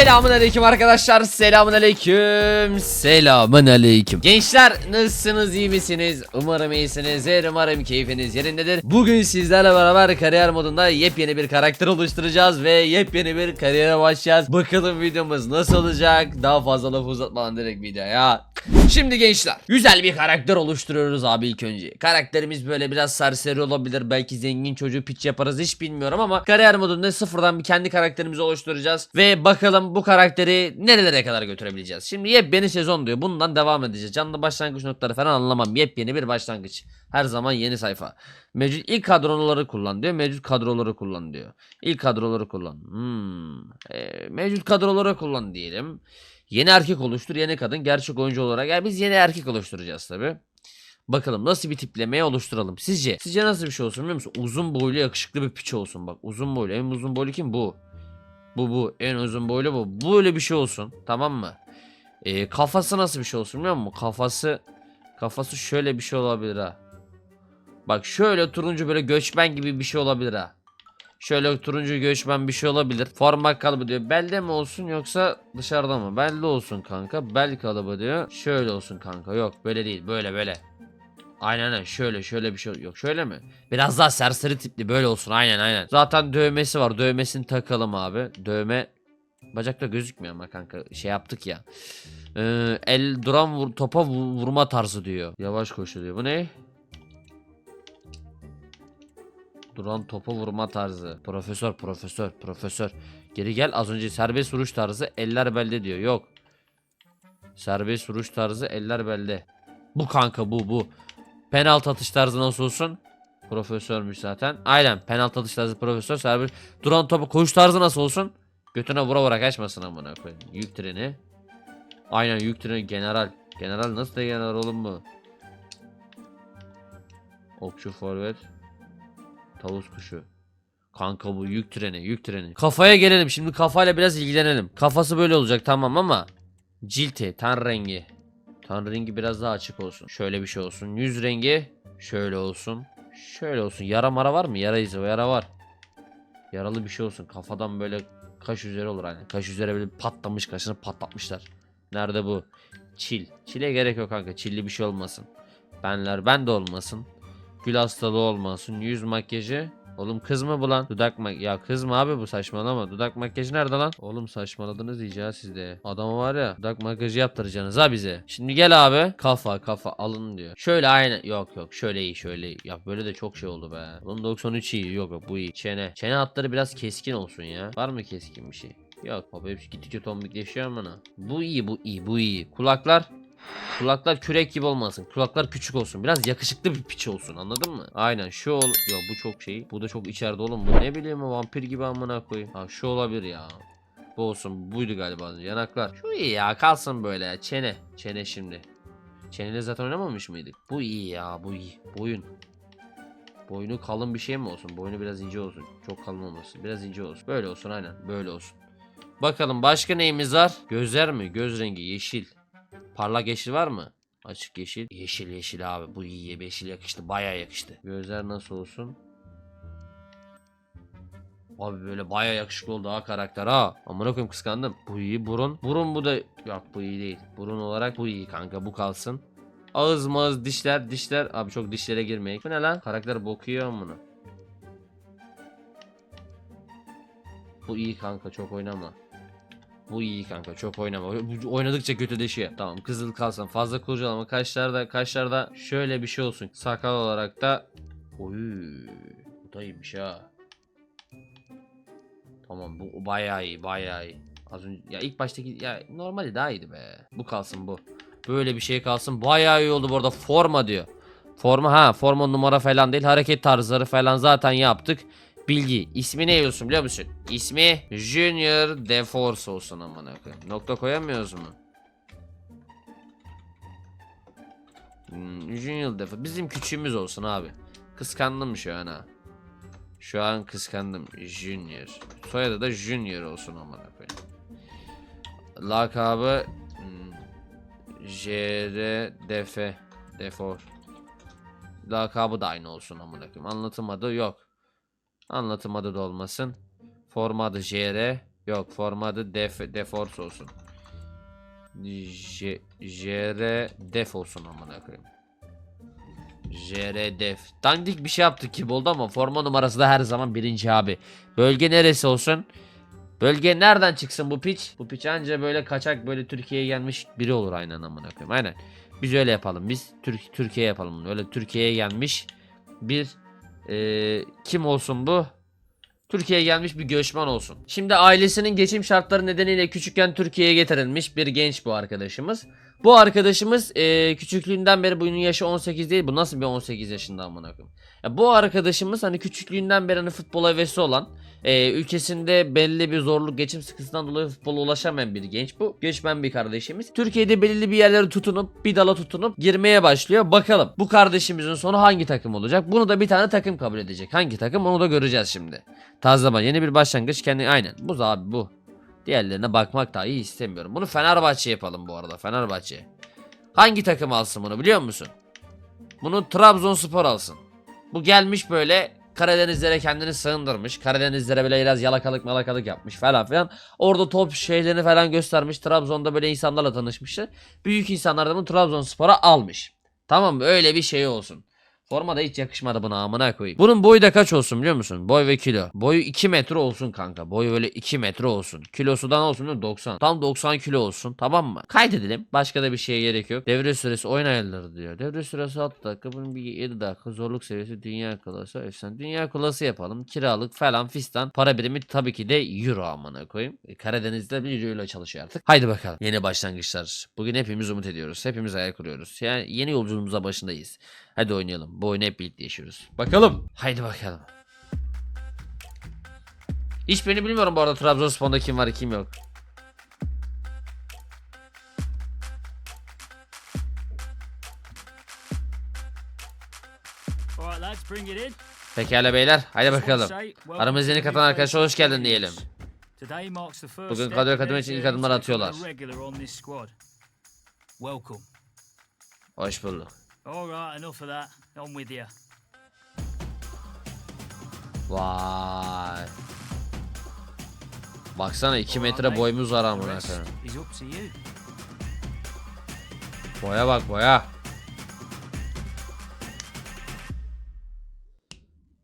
Selamun aleyküm arkadaşlar. Selamun aleyküm. Selamun aleyküm. Gençler nasılsınız iyi misiniz? Umarım iyisinizdir. Umarım keyfiniz yerindedir. Bugün sizlerle beraber kariyer modunda yepyeni bir karakter oluşturacağız ve yepyeni bir kariyere başlayacağız. Bakalım videomuz nasıl olacak? Daha fazla laf uzatmadan direkt videoya. Şimdi gençler güzel bir karakter oluşturuyoruz abi ilk önce. Karakterimiz böyle biraz serseri olabilir. Belki zengin çocuğu piç yaparız hiç bilmiyorum ama kariyer modunda sıfırdan bir kendi karakterimizi oluşturacağız. Ve bakalım bu karakteri nerelere kadar götürebileceğiz. Şimdi yepyeni sezon diyor. Bundan devam edeceğiz. Canlı başlangıç noktaları falan anlamam. Yepyeni bir başlangıç. Her zaman yeni sayfa. Mevcut ilk kadroları kullan diyor. Mevcut kadroları kullan diyor. İlk kadroları kullan. Hmm. E, mevcut kadroları kullan diyelim. Yeni erkek oluştur, yeni kadın, gerçek oyuncu olarak. Yani biz yeni erkek oluşturacağız tabi. Bakalım nasıl bir tiplemeye oluşturalım. Sizce? Sizce nasıl bir şey olsun biliyor musun? Uzun boylu yakışıklı bir piç olsun bak. Uzun boylu. En uzun boylu kim? Bu. Bu bu. En uzun boylu bu. Böyle bir şey olsun. Tamam mı? Ee, kafası nasıl bir şey olsun biliyor musun? Kafası kafası şöyle bir şey olabilir ha. Bak şöyle turuncu böyle göçmen gibi bir şey olabilir ha. Şöyle turuncu göçmen bir şey olabilir. Forma kalıbı diyor. Belde mi olsun yoksa dışarıda mı? Belde olsun kanka. Bel kalıbı diyor. Şöyle olsun kanka. Yok böyle değil. Böyle böyle. Aynen aynen. Şöyle şöyle bir şey yok. Şöyle mi? Biraz daha serseri tipli böyle olsun. Aynen aynen. Zaten dövmesi var. Dövmesini takalım abi. Dövme bacakta gözükmüyor ama kanka. Şey yaptık ya. Ee, el duran vur, topa vu- vurma tarzı diyor. Yavaş koşu diyor. Bu ne? Duran topa vurma tarzı. Profesör, profesör, profesör. Geri gel. Az önce serbest vuruş tarzı eller belde diyor. Yok. Serbest vuruş tarzı eller belde. Bu kanka bu bu. Penaltı atış tarzı nasıl olsun? Profesörmüş zaten. Aynen penaltı atış tarzı profesör. Serbest. Duran topu koşu tarzı nasıl olsun? Götüne vura vura kaçmasın amına koyayım. Yük treni. Aynen yük treni general. General nasıl da general oğlum bu? Okçu forvet. Tavus kuşu. Kanka bu yük treni, yük treni. Kafaya gelelim. Şimdi kafayla biraz ilgilenelim. Kafası böyle olacak tamam ama cilti, ten rengi. Ten rengi biraz daha açık olsun. Şöyle bir şey olsun. Yüz rengi şöyle olsun. Şöyle olsun. Yara mara var mı? Yara izi, yara var. Yaralı bir şey olsun. Kafadan böyle kaş üzeri olur hani. Kaş üzeri böyle patlamış kaşını patlatmışlar. Nerede bu? Çil. Çile gerek yok kanka. Çilli bir şey olmasın. Benler ben de olmasın. Gül hastalığı olmasın. Yüz makyajı. Oğlum kız mı bu lan? Dudak mak ya kız mı abi bu saçmalama. Dudak makyajı nerede lan? Oğlum saçmaladınız iyice sizde. Adamı var ya dudak makyajı yaptıracaksınız ha bize. Şimdi gel abi. Kafa kafa alın diyor. Şöyle aynı. Yok yok şöyle iyi şöyle iyi. Ya böyle de çok şey oldu be. Oğlum 93 iyi. Yok yok bu iyi. Çene. Çene hatları biraz keskin olsun ya. Var mı keskin bir şey? Yok baba hepsi gittikçe tombikleşiyor bana. Bu iyi bu iyi bu iyi. Kulaklar Kulaklar kürek gibi olmasın. Kulaklar küçük olsun. Biraz yakışıklı bir piç olsun. Anladın mı? Aynen şu ol. Ya bu çok şey. Bu da çok içeride oğlum. Bu ne bileyim vampir gibi amına koyayım. Ha şu olabilir ya. Bu olsun. Buydu galiba. Yanaklar. Şu iyi ya. Kalsın böyle. Çene. Çene şimdi. Çeneyle zaten oynamamış mıydık? Bu iyi ya. Bu iyi. Boyun. Boynu kalın bir şey mi olsun? Boynu biraz ince olsun. Çok kalın olmasın. Biraz ince olsun. Böyle olsun aynen. Böyle olsun. Bakalım başka neyimiz var? Gözler mi? Göz rengi yeşil. Parlak yeşil var mı? Açık yeşil. Yeşil yeşil abi. Bu iyi. Yeşil yakıştı. Bayağı yakıştı. Gözler nasıl olsun? Abi böyle bayağı yakışıklı oldu ha karakter ha. Amına koyayım kıskandım. Bu iyi burun. Burun bu da yok bu iyi değil. Burun olarak bu iyi kanka bu kalsın. Ağız mağız dişler dişler. Abi çok dişlere girmeyek. Bu ne lan? Karakter bokuyor bunu. Bu iyi kanka çok oynama. Bu iyi kanka çok oynama. Oynadıkça kötüleşiyor. Tamam kızıl kalsın. Fazla kurcalama. Kaşlarda kaşlarda şöyle bir şey olsun. Sakal olarak da Oy, bu da iyiymiş ha. Tamam bu bayağı iyi bayağı iyi. Az önce ya ilk baştaki ya normali daha iyiydi be. Bu kalsın bu. Böyle bir şey kalsın. Bayağı iyi oldu bu arada. Forma diyor. Forma ha forma numara falan değil. Hareket tarzları falan zaten yaptık. Bilgi. İsmi ne olsun biliyor musun? İsmi Junior DeForce olsun amına koyayım. Nokta koyamıyoruz mu? Hmm, Junior DeForce. Bizim küçüğümüz olsun abi. Kıskandım şu an ha. Şu an kıskandım. Junior. Soyadı da Junior olsun amına koyayım. Lakabı hmm, JR DF Defor. Lakabı da aynı olsun amına koyayım. Anlatım adı yok. Anlatım adı da olmasın. Forma adı JR. Yok forma adı def Deforce olsun. J JR Def olsun amına koyayım. JR Def. Dandik bir şey yaptık gibi oldu ama forma numarası da her zaman birinci abi. Bölge neresi olsun? Bölge nereden çıksın bu piç? Bu piç anca böyle kaçak böyle Türkiye'ye gelmiş biri olur aynen amına koyayım. Aynen. Biz öyle yapalım. Biz Türk Türkiye yapalım. Öyle Türkiye'ye gelmiş bir eee, kim olsun bu? Türkiye'ye gelmiş bir göçmen olsun. Şimdi ailesinin geçim şartları nedeniyle küçükken Türkiye'ye getirilmiş bir genç bu arkadaşımız. Bu arkadaşımız eee, küçüklüğünden beri bunun yaşı 18 değil. Bu nasıl bir 18 yaşında amına koyayım? Ya bu arkadaşımız hani küçüklüğünden beri hani futbol hevesi olan, eee, ülkesinde belli bir zorluk, geçim sıkıntısından dolayı futbola ulaşamayan bir genç bu. Göçmen bir kardeşimiz. Türkiye'de belirli bir yerlere tutunup, bir dala tutunup girmeye başlıyor. Bakalım bu kardeşimizin sonu hangi takım olacak? Bunu da bir tane takım kabul edecek. Hangi takım onu da göreceğiz şimdi. Taze zaman yeni bir başlangıç kendi aynen. Bu abi bu. Diğerlerine bakmak dahi istemiyorum. Bunu Fenerbahçe yapalım bu arada. Fenerbahçe. Hangi takım alsın bunu biliyor musun? Bunu Trabzonspor alsın. Bu gelmiş böyle Karadenizlere kendini sığındırmış. Karadenizlere böyle biraz yalakalık malakalık yapmış falan filan. Orada top şeylerini falan göstermiş. Trabzon'da böyle insanlarla tanışmışlar. Büyük insanlar da bunu Trabzonspor'a almış. Tamam mı? Öyle bir şey olsun. Forma da hiç yakışmadı buna amına koyayım. Bunun boyu da kaç olsun biliyor musun? Boy ve kilo. Boyu 2 metre olsun kanka. Boyu böyle 2 metre olsun. Kilosu da ne olsun biliyor musun? 90. Tam 90 kilo olsun tamam mı? Kaydedelim. Başka da bir şeye gerek yok. Devre süresi oyun ayarları diyor. Devre süresi 6 dakika. Bunun bir 7 dakika. Zorluk seviyesi dünya klası. Efsane. Dünya klası yapalım. Kiralık falan fistan. Para birimi tabii ki de euro amına koyayım. E, Karadeniz'de bir euro ile çalışıyor artık. Haydi bakalım. Yeni başlangıçlar. Bugün hepimiz umut ediyoruz. Hepimiz hayal kuruyoruz. Yani yeni yolculuğumuza başındayız. Hadi oynayalım. Bu oyunu hep birlikte yaşıyoruz. Bakalım. Haydi bakalım. Hiçbirini bilmiyorum bu arada Trabzonspor'da kim var kim yok. Pekala beyler. Haydi bakalım. to yeni new arkadaşlar hoş geldin diyelim. Bugün step kadro in katılma için ilk adımlar atıyorlar. Hoş bulduk. All right, enough of that. On with you. Vay. Baksana 2 All right, metre boyumuz var amına koyayım. is up to you. Boya bak boya.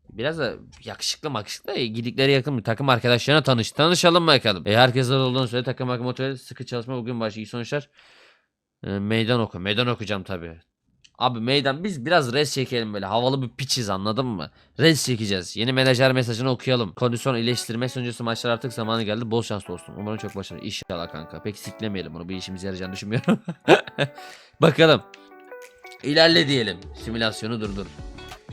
Biraz da yakışıklı makışıklı da gidikleri yakın bir takım arkadaşlarına tanış. Tanışalım bakalım. E herkes olduğunu söyle takım motive sıkı çalışma bugün başı iyi sonuçlar. E, meydan oku. Meydan okuyacağım tabi. Abi meydan biz biraz res çekelim böyle havalı bir piçiz anladın mı? Res çekeceğiz. Yeni menajer mesajını okuyalım. Kondisyon iyileştirme öncesi maçlar artık zamanı geldi. Bol şans olsun. Umarım çok başarılı. İnşallah kanka. Pek siklemeyelim bunu. Bir işimize yarayacağını düşünmüyorum. Bakalım. İlerle diyelim. Simülasyonu durdur.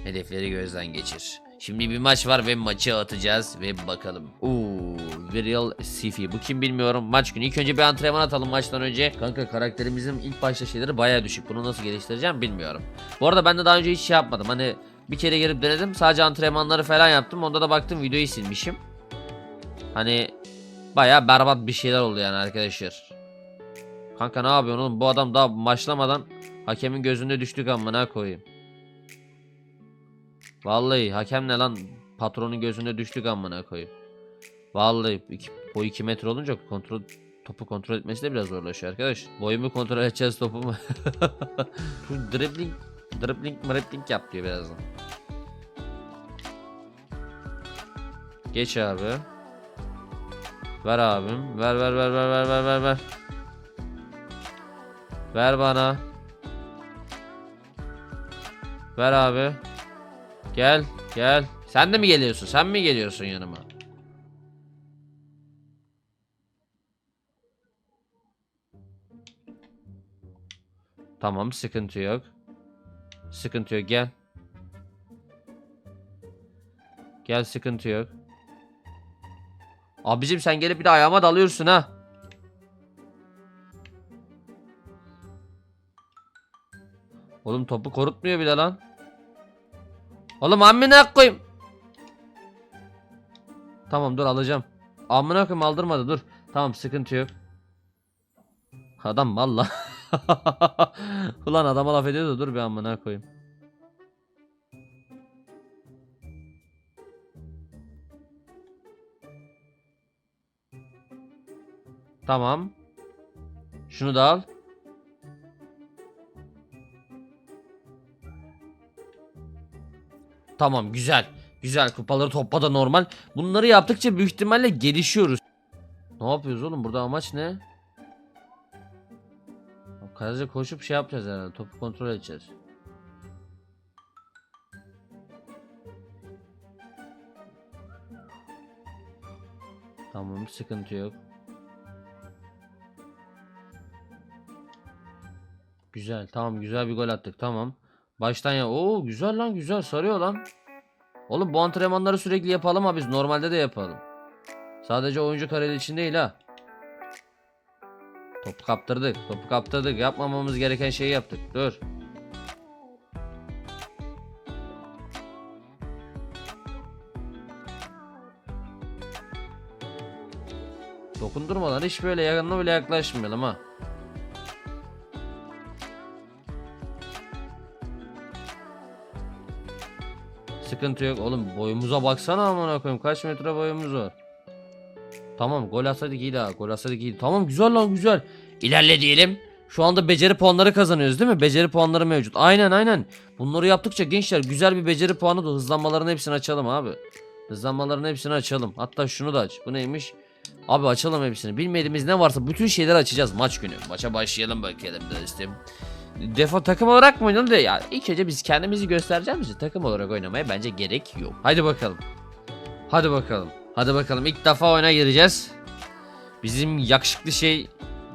Hedefleri gözden geçir. Şimdi bir maç var ve maçı atacağız ve bakalım. Uuu, Viral Sifi. Bu kim bilmiyorum. Maç günü. İlk önce bir antrenman atalım maçtan önce. Kanka karakterimizin ilk başta şeyleri baya düşük. Bunu nasıl geliştireceğim bilmiyorum. Bu arada ben de daha önce hiç şey yapmadım. Hani bir kere girip denedim. Sadece antrenmanları falan yaptım. Onda da baktım videoyu silmişim. Hani baya berbat bir şeyler oldu yani arkadaşlar. Kanka ne yapıyorsun oğlum? Bu adam daha başlamadan hakemin gözünde düştük amına koyayım. Vallahi hakem ne lan? Patronun gözünde düştük amına koyayım. Vallahi iki, boy 2 metre olunca kontrol topu kontrol etmesi de biraz zorlaşıyor arkadaş. Boyumu kontrol edeceğiz topu mu? Şu dribbling dribbling dribbling yap diyor birazdan. Geç abi. Ver abim. Ver ver ver ver ver ver ver ver. Ver bana. Ver abi. Gel, gel. Sen de mi geliyorsun? Sen mi geliyorsun yanıma? Tamam, sıkıntı yok. Sıkıntı yok, gel. Gel, sıkıntı yok. Abicim sen gelip bir de ayağıma dalıyorsun ha. Oğlum topu korutmuyor bir de lan. Oğlum amına koyayım. Tamam dur alacağım. Amına koyayım aldırmadı dur. Tamam sıkıntı yok. Adam valla. Ulan adama laf ediyor da dur bir amına koyayım. Tamam. Şunu da al. Tamam güzel. Güzel kupaları topla da normal. Bunları yaptıkça büyük ihtimalle gelişiyoruz. Ne yapıyoruz oğlum? Burada amaç ne? Kalece koşup şey yapacağız herhalde. Topu kontrol edeceğiz. Tamam sıkıntı yok. Güzel tamam güzel bir gol attık tamam. Baştan ya Oo güzel lan güzel sarıyor lan. Oğlum bu antrenmanları sürekli yapalım ha biz normalde de yapalım. Sadece oyuncu kareli için değil ha. Topu kaptırdık topu kaptırdık yapmamamız gereken şeyi yaptık dur. Dokundurmadan hiç böyle yanına bile yaklaşmayalım ha. Sıkıntı yok oğlum boyumuza baksana amına koyayım kaç metre boyumuz var. Tamam gol atsaydık iyi daha gol atsaydık iyi. Tamam güzel lan güzel. İlerle diyelim. Şu anda beceri puanları kazanıyoruz değil mi? Beceri puanları mevcut. Aynen aynen. Bunları yaptıkça gençler güzel bir beceri puanı da hızlanmaların hepsini açalım abi. Hızlanmaların hepsini açalım. Hatta şunu da aç. Bu neymiş? Abi açalım hepsini. Bilmediğimiz ne varsa bütün şeyleri açacağız maç günü. Maça başlayalım bakalım dostum. Defa takım olarak mı da ya ilk önce biz kendimizi göstereceğimiz için takım olarak oynamaya bence gerek yok. Hadi bakalım. Hadi bakalım. Hadi bakalım ilk defa oyuna gireceğiz. Bizim yakışıklı şey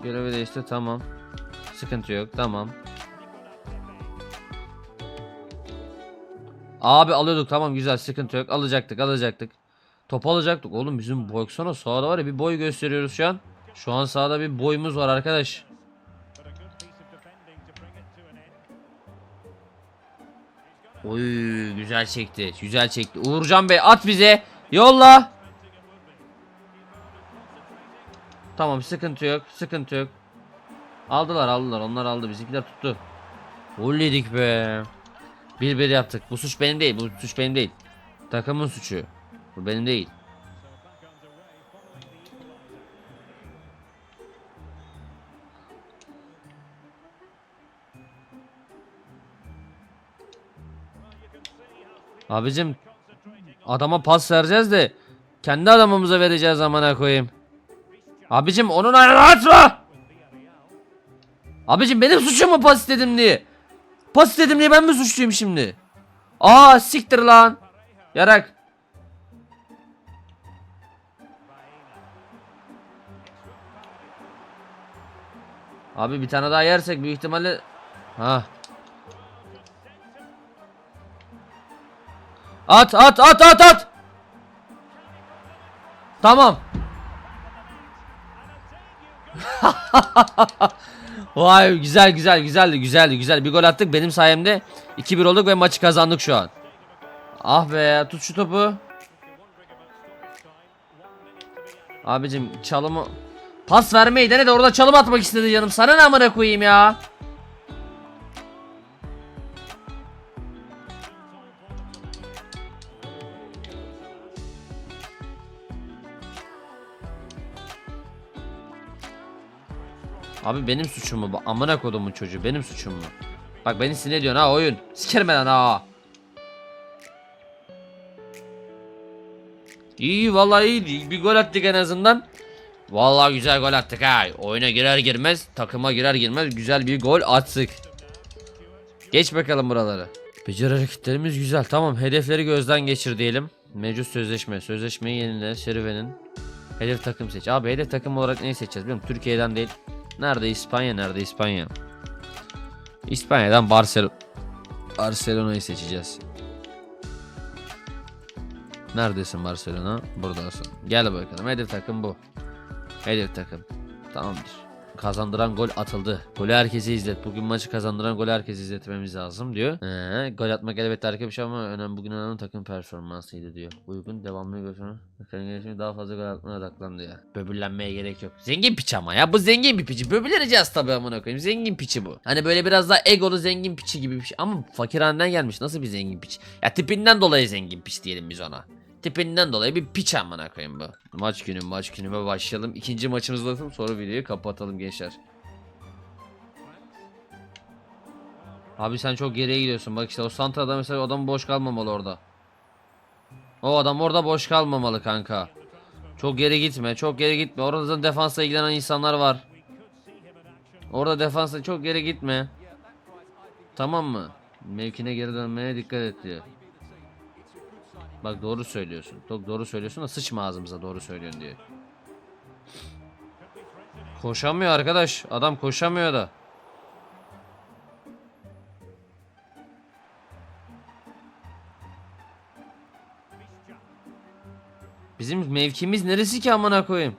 görevi değişti tamam. Sıkıntı yok tamam. Abi alıyorduk tamam güzel sıkıntı yok alacaktık alacaktık. Top alacaktık oğlum bizim baksana sağda var ya bir boy gösteriyoruz şu an. Şu an sağda bir boyumuz var arkadaş. Oy güzel çekti. Güzel çekti. Uğurcan Bey at bize. Yolla. Tamam sıkıntı yok. Sıkıntı yok. Aldılar aldılar. Onlar aldı. Bizimkiler tuttu. Gol be. Bir bir yaptık. Bu suç benim değil. Bu suç benim değil. Takımın suçu. Bu benim değil. Abicim adama pas vereceğiz de kendi adamımıza vereceğiz amına koyayım. Abicim onun ayağını atma. Abicim benim suçum mu pas istedim diye? Pas istedim diye ben mi suçluyum şimdi? Aa siktir lan. Yarak. Abi bir tane daha yersek büyük ihtimalle ha At at at at at. Tamam. Vay güzel güzel güzeldi güzeldi güzel bir gol attık benim sayemde 2-1 olduk ve maçı kazandık şu an. Ah be tut şu topu. Abicim çalımı pas vermeyi dene de orada çalım atmak istedi canım. Sana ne amına koyayım ya? Abi benim suçum mu bu? Amına kodumun çocuğu benim suçum mu? Bak beni sinir ediyorsun ha oyun. Sikerim ben ha. İyi vallahi iyi. Bir gol attık en azından. Vallahi güzel gol attık ha. Oyuna girer girmez, takıma girer girmez güzel bir gol attık. Geç bakalım buraları. Beceri hareketlerimiz güzel. Tamam hedefleri gözden geçir diyelim. Mevcut sözleşme. Sözleşmeyi yenile. Serüvenin. Hedef takım seç. Abi hedef takım olarak neyi seçeceğiz biliyor musun? Türkiye'den değil. Nerede İspanya? Nerede İspanya? İspanya'dan Barcelona. Barcelona'yı seçeceğiz. Neredesin Barcelona? Buradasın. Gel bakalım. Hedef takım bu. Hedef takım. Tamamdır. Kazandıran gol atıldı. Golü herkese izlet. Bugün maçı kazandıran golü herkese izletmemiz lazım diyor. Ee, gol atmak elbette harika bir şey ama önemli bugün önemli takım performansıydı diyor. Uygun devamlı götürün. Efendim gelişimi daha fazla gol atmaya odaklandı ya. Böbürlenmeye gerek yok. Zengin piç ama ya. Bu zengin bir piçi. Böbürleneceğiz tabii amına koyayım. Zengin piçi bu. Hani böyle biraz daha egolu zengin piçi gibi bir şey. Ama fakirhaneden gelmiş. Nasıl bir zengin piç? Ya tipinden dolayı zengin piç diyelim biz ona. Tipinden dolayı bir piç amına koyayım bu. Maç günü maç günüme başlayalım. İkinci maçımızı atalım sonra videoyu kapatalım gençler. Abi sen çok geriye gidiyorsun. Bak işte o Santra'da mesela adam boş kalmamalı orada. O adam orada boş kalmamalı kanka. Çok geri gitme. Çok geri gitme. Orada da defansla ilgilenen insanlar var. Orada defansla çok geri gitme. Tamam mı? Mevkine geri dönmeye dikkat et diyor. Bak doğru söylüyorsun. Çok doğru söylüyorsun da sıçma ağzımıza doğru söylüyorsun diye. Koşamıyor arkadaş. Adam koşamıyor da. Bizim mevkimiz neresi ki amına koyayım?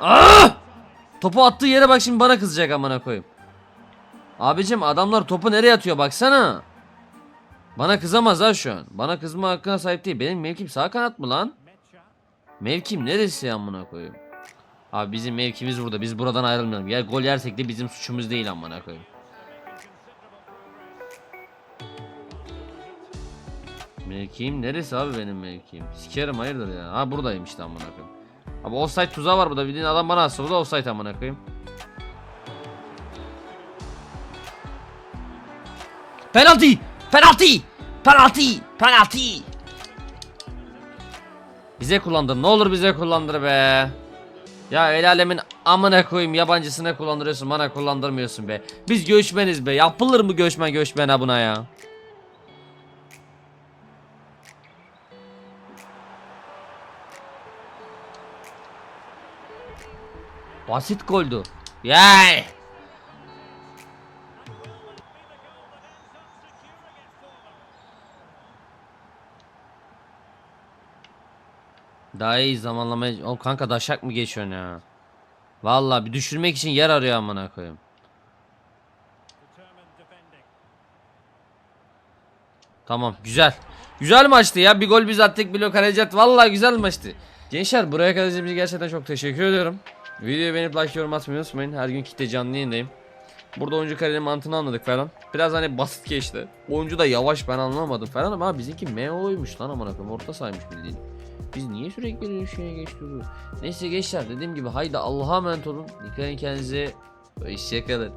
Aa! Topu attığı yere bak şimdi bana kızacak amına koyayım. Abicim adamlar topu nereye atıyor baksana. Bana kızamaz ha şu an. Bana kızma hakkına sahip değil. Benim mevkim sağ kanat mı lan? Mevkim neresi amına koyayım? Abi bizim mevkimiz burada. Biz buradan ayrılmayalım. Ya gol yersek de bizim suçumuz değil amına koyayım. Mevkiim neresi abi benim mevkiim? Sikerim hayırdır ya. Ha buradayım işte amına koyayım. Abi offside tuzağı var burada. Bildiğin adam bana asıldı offside amına koyayım. Penaltı! Penaltı! Penaltı! Penaltı! Bize kullandır. Ne olur bize kullandır be. Ya el alemin amına koyayım yabancısına kullandırıyorsun bana kullandırmıyorsun be. Biz göçmeniz be. Yapılır mı göçmen göçmen ha buna ya? Basit goldü. Yay! Daha iyi zamanlamaya... O kanka daşak mı geçiyorsun ya? Vallahi bir düşürmek için yer arıyor amına koyayım. Tamam güzel. Güzel maçtı ya. Bir gol biz attık bir attı. Vallahi güzel maçtı. Gençler buraya kadar izlediğiniz gerçekten çok teşekkür ediyorum. Videoyu beğenip like yorum atmayı unutmayın. Her gün kitle canlı yayındayım. Burada oyuncu kariyerin mantığını anladık falan. Biraz hani basit geçti. Oyuncu da yavaş ben anlamadım falan ama bizimki MO'ymuş lan aman akım. Orta saymış bildiğin. Biz niye sürekli şeye geçiyoruz? Neyse gençler dediğim gibi haydi Allah'a emanet olun. Dikkat edin kendinize. Hoşçakalın.